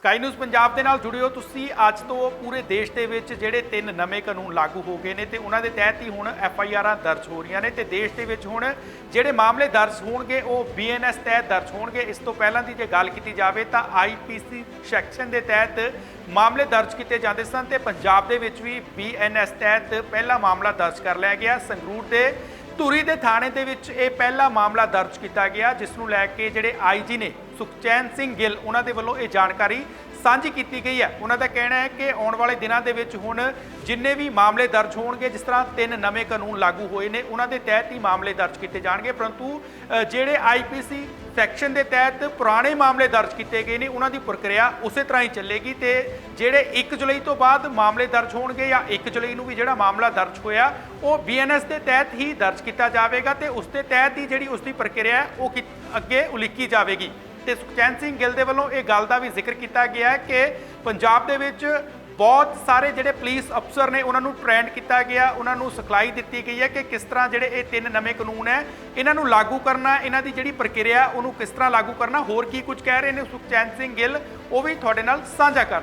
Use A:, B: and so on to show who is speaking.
A: Sky news Punjab ਦੇ ਨਾਲ ਜੁੜਿਓ। ਤੁਸੀਂ ਅੱਜ ਤੋਂ ਪੂਰੇ ਦੇਸ਼ ਦੇ ਵਿੱਚ ਜਿਹੜੇ ਤਿੰਨ ਨਵੇਂ ਕਾਨੂੰਨ ਲਾਗੂ ਹੋ ਗਏ ਨੇ ਤੇ ਉਹਨਾਂ ਦੇ ਤਹਿਤ ਹੀ ਹੁਣ ਐਫ ਆਈ ਆਰਾਂ ਦਰਜ ਹੋ ਰਹੀਆਂ ਨੇ ਤੇ ਦੇਸ਼ ਦੇ ਵਿੱਚ ਹੁਣ ਜਿਹੜੇ ਮਾਮਲੇ ਦਰਜ ਹੋਣਗੇ ਉਹ ਬੀ ਐਨ ਐਸ ਤਹਿਤ ਦਰਜ ਹੋਣਗੇ। ਇਸ ਤੋਂ ਪਹਿਲਾਂ ਦੀ ਜੇ ਗੱਲ ਕੀਤੀ ਜਾਵੇ ਤਾਂ ਆਈ ਪੀ ਸੀ ਸੈਕਸ਼ਨ ਦੇ ਤਹਿਤ ਮਾਮਲੇ ਦਰਜ ਕੀਤੇ ਜਾਂਦੇ ਸਨ ਤੇ ਪੰਜਾਬ ਦੇ ਵਿੱਚ ਵੀ ਬੀ ਐਨ ਐਸ ਤਹਿਤ ਪਹਿਲਾ ਮਾਮਲਾ ਦਰਜ ਕਰ ਲਿਆ ਗਿਆ। ਸੰਗਰੂਰ ਦੇ ਧੂਰੀ ਦੇ ਥਾਣੇ ਦੇ ਵਿੱਚ ਇਹ ਪਹਿਲਾ ਮਾਮਲਾ ਦਰਜ ਕੀਤਾ ਗਿਆ, ਜਿਸ ਨੂੰ ਲੈ ਕੇ ਜਿਹੜੇ ਆਈ ਜੀ ਨੇ ਸੁਖਚੈਨ ਸਿੰਘ ਗਿੱਲ ਉਹਨਾਂ ਦੇ ਵੱਲੋਂ ਇਹ ਜਾਣਕਾਰੀ ਸਾਂਝੀ ਕੀਤੀ ਗਈ ਹੈ। ਉਹਨਾਂ ਦਾ ਕਹਿਣਾ ਹੈ ਕਿ ਆਉਣ ਵਾਲੇ ਦਿਨਾਂ ਦੇ ਵਿੱਚ ਹੁਣ ਜਿੰਨੇ ਵੀ ਮਾਮਲੇ ਦਰਜ ਹੋਣਗੇ ਜਿਸ ਤਰ੍ਹਾਂ ਤਿੰਨ ਨਵੇਂ ਕਾਨੂੰਨ ਲਾਗੂ ਹੋਏ ਨੇ ਉਹਨਾਂ ਦੇ ਤਹਿਤ ਹੀ ਮਾਮਲੇ ਦਰਜ ਕੀਤੇ ਜਾਣਗੇ। ਪਰੰਤੂ ਅ, ਜਿਹੜੇ ਆਈਪੀਸੀ ਸੈਕਸ਼ਨ ਦੇ ਤਹਿਤ ਪੁਰਾਣੇ ਮਾਮਲੇ ਦਰਜ ਕੀਤੇ ਗਏ ਨੇ ਉਹਨਾਂ ਦੀ ਪ੍ਰਕਿਰਿਆ ਉਸੇ ਤਰ੍ਹਾਂ ਹੀ ਚੱਲੇਗੀ ਤੇ ਜਿਹੜੇ 1 ਜੁਲਾਈ ਤੋਂ ਬਾਅਦ ਮਾਮਲੇ ਦਰਜ ਹੋਣਗੇ ਜਾਂ 1 ਜੁਲਾਈ ਨੂੰ ਵੀ ਜਿਹੜਾ ਮਾਮਲਾ ਦਰਜ ਹੋਇਆ ਉਹ ਬੀਐਨਐਸ ਦੇ ਤਹਿਤ ਹੀ ਦਰਜ ਕੀਤਾ ਜਾਵੇਗਾ ਤੇ ਉਸ ਦੇ ਤਹਿਤ ਹੀ ਜਿਹੜੀ ਉਸ ਦੀ ਪ੍ਰਕਿਰਿਆ ਉਹ ਕੀ- ਅੱਗੇ ਉਲੀਕੀ ਜਾਵੇਗੀ। ਤੇ ਸੁਖਚੈਨ ਸਿੰਘ ਗਿੱਲ ਦੇ ਵੱਲੋਂ ਇਹ ਗੱਲ ਦਾ ਵੀ ਜ਼ਿਕਰ ਕੀਤਾ ਗਿਆ ਹੈ ਕਿ ਪੰਜਾਬ ਦੇ ਵਿੱਚ ਬਹੁਤ ਸਾਰੇ ਜਿਹੜੇ ਪੁਲਿਸ ਅਫਸਰ ਨੇ ਉਹਨਾਂ ਨੂੰ ਟ੍ਰੇਨਡ ਕੀਤਾ ਗਿਆ, ਉਹਨਾਂ ਨੂੰ ਸਿਖਲਾਈ ਦਿੱਤੀ ਗਈ ਹੈ ਕਿ ਕਿਸ ਤਰ੍ਹਾਂ ਜਿਹੜੇ ਇਹ ਤਿੰਨ ਨਵੇਂ ਕਾਨੂੰਨ ਹੈ, ਇਹਨਾਂ ਨੂੰ ਲਾਗੂ ਕਰਨਾ, ਇਹਨਾਂ ਦੀ ਜਿਹੜੀ ਪ੍ਰਕਿਰਿਆ, ਉਹਨੂੰ ਕਿਸ ਤਰ੍ਹਾਂ ਲਾਗੂ ਕਰਨਾ, ਹੋਰ ਕੀ ਕੁਝ ਕਹਿ ਰਹੇ ਨੇ ਸੁਖਚੈਨ ਸਿੰਘ ਗਿੱਲ, ਉਹ ਵੀ ਤੁਹਾਡੇ ਨਾਲ ਸਾਂਝਾ ਕਰ